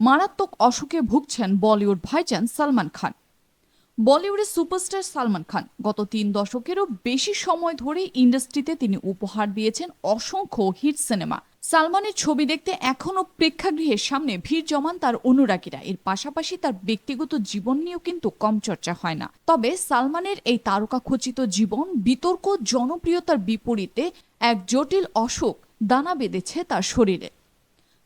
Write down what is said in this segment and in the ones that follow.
মারাত্মক অসুখে ভুগছেন বলিউড ভাইজান সালমান খান। বলিউডের সুপারস্টার সালমান খান গত তিন দশকেরও বেশি সময় ধরে ইন্ডাস্ট্রিতে তিনি উপহার দিয়েছেন অসংখ্য হিট সিনেমা। সালমানের ছবি দেখতে এখনও প্রেক্ষাগৃহের সামনে ভিড় জমান তার অনুরাগীরা। এর পাশাপাশি তার ব্যক্তিগত জীবন নিয়েও কিন্তু কম চর্চা হয় না। তবে সালমানের এই তারকাখচিত জীবন, বিতর্ক, জনপ্রিয়তার বিপরীতে এক জটিল অসুখ দানা বেঁধেছে তার শরীরে।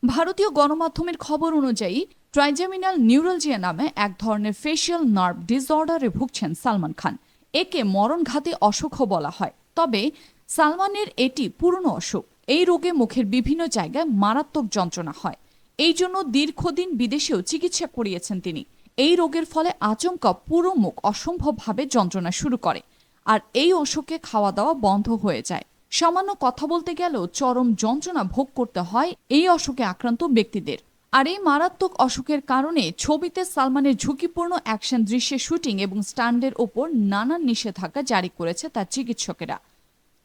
ভারতীয় গণমাধ্যমের খবর অনুযায়ী, ট্রাইজেমিনাল নিউরালজিয়া নামে এক ধরনের ফেশিয়াল নার্ভ ডিসঅর্ডারে ভুগছেন সালমান খান। একে মরণঘাতী অসুখও বলা হয়। তবে সালমানের এটি পুরনো অসুখ। এই রোগে মুখের বিভিন্ন জায়গায় মারাত্মক যন্ত্রণা হয়। এই জন্য দীর্ঘদিন বিদেশেও চিকিৎসা করিয়েছেন তিনি। এই রোগের ফলে আচমকা পুরো মুখ অসম্ভবভাবে যন্ত্রণা শুরু করে। আর এই অসুখে খাওয়া দাওয়া বন্ধ হয়ে যায়। সামান্য কথা বলতে গেলেও চরম যন্ত্রণা ভোগ করতে হয় এই অসুখে আক্রান্ত ব্যক্তিদের। আর এই মারাত্মক অসুখের কারণে ছবিতে সালমানের ঝুঁকিপূর্ণ অ্যাকশন দৃশ্যের শুটিং এবং স্ট্যান্ডের ওপর নানান নিষেধাজ্ঞা জারি করেছে তার চিকিৎসকেরা।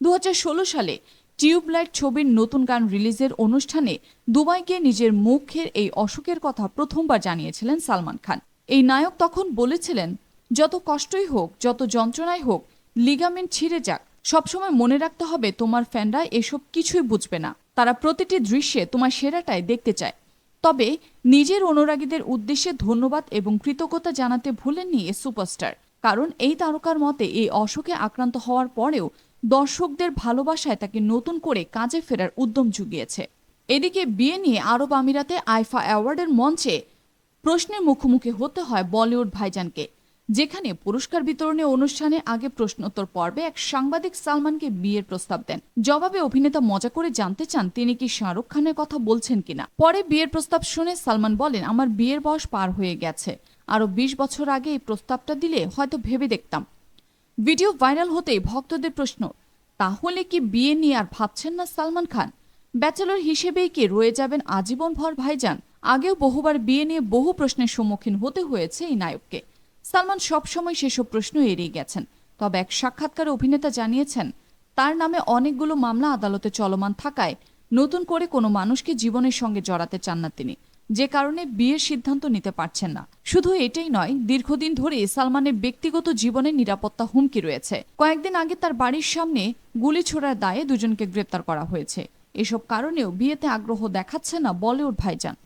দু হাজার ষোলো সালে টিউবলাইট ছবির নতুন গান রিলিজের অনুষ্ঠানে দুবাই গিয়ে নিজের মুখের এই অসুখের কথা প্রথমবার জানিয়েছিলেন সালমান খান। এই নায়ক তখন বলেছিলেন, যত কষ্টই হোক, যত যন্ত্রণাই হোক, লিগামেন্ট ছিঁড়ে যাক সবসময় মনে রাখতে হবে তোমার ফ্যানরা এসব কিছুই বুঝবে না। তারা প্রতিটি দৃশ্যে তোমার সেরাটাই দেখতে চায়। তবে নিজের অনুরাগীদের উদ্দেশ্যে ধন্যবাদ এবং কৃতজ্ঞতা জানাতে ভুলেননি এ সুপারস্টার। কারণ এই তারকার মতে এই অসুখে আক্রান্ত হওয়ার পরেও দর্শকদের ভালোবাসায় তাকে নতুন করে কাজে ফেরার উদ্যম জুগিয়েছে। এদিকে বিয়ে নিয়ে আরব আমিরাতে আইফা অ্যাওয়ার্ডের মঞ্চে প্রশ্নের মুখোমুখি হতে হয় বলিউড ভাইজানকে। যেখানে পুরস্কার বিতরণী অনুষ্ঠানে আগে প্রশ্নোত্তর পর্বে এক সাংবাদিক সালমানকে বিয়ের প্রস্তাব দেন। জবাবে অভিনেতা মজা করে জানতে চান তিনি কি শাহরুখ খানের কথা বলছেন কিনা। পরে বিয়ের প্রস্তাব শুনে সালমান বলেন, আমার বিয়ের বয়স পার হয়ে গেছে। আরও বিশ বছর আগে এই প্রস্তাবটা দিলে হয়তো ভেবে দেখতাম। ভিডিও ভাইরাল হতেই ভক্তদের প্রশ্ন, তাহলে কি বিয়ে নিয়ে আর ভাবছেন না সালমান খান? ব্যাচেলর হিসেবেই কি রয়ে যাবেন আজীবন ভর ভাইজান? আগেও বহুবার বিয়ে নিয়ে বহু প্রশ্নের সম্মুখীন হতে হয়েছে এই নায়ককে। সালমান সবসময় সেসব প্রশ্ন এড়িয়ে গেছেন। তবে এক সাক্ষাৎকারে অভিনেতা জানিয়েছেন, তার নামে অনেকগুলো মামলা আদালতে চলমান থাকায় নতুন করে কোনো মানুষকে জীবনের সঙ্গে জড়াতে চান না তিনি। যে কারণে বিয়ের সিদ্ধান্ত নিতে পারছেন না। শুধু এটাই নয়, দীর্ঘদিন ধরে সালমানের ব্যক্তিগত জীবনের নিরাপত্তা হুমকি রয়েছে। কয়েকদিন আগে তার বাড়ির সামনে গুলি ছোড়ার দায়ে দুজনকে গ্রেপ্তার করা হয়েছে। এসব কারণেও বিয়েতে আগ্রহ দেখাচ্ছে না বলিউড ভাইজান।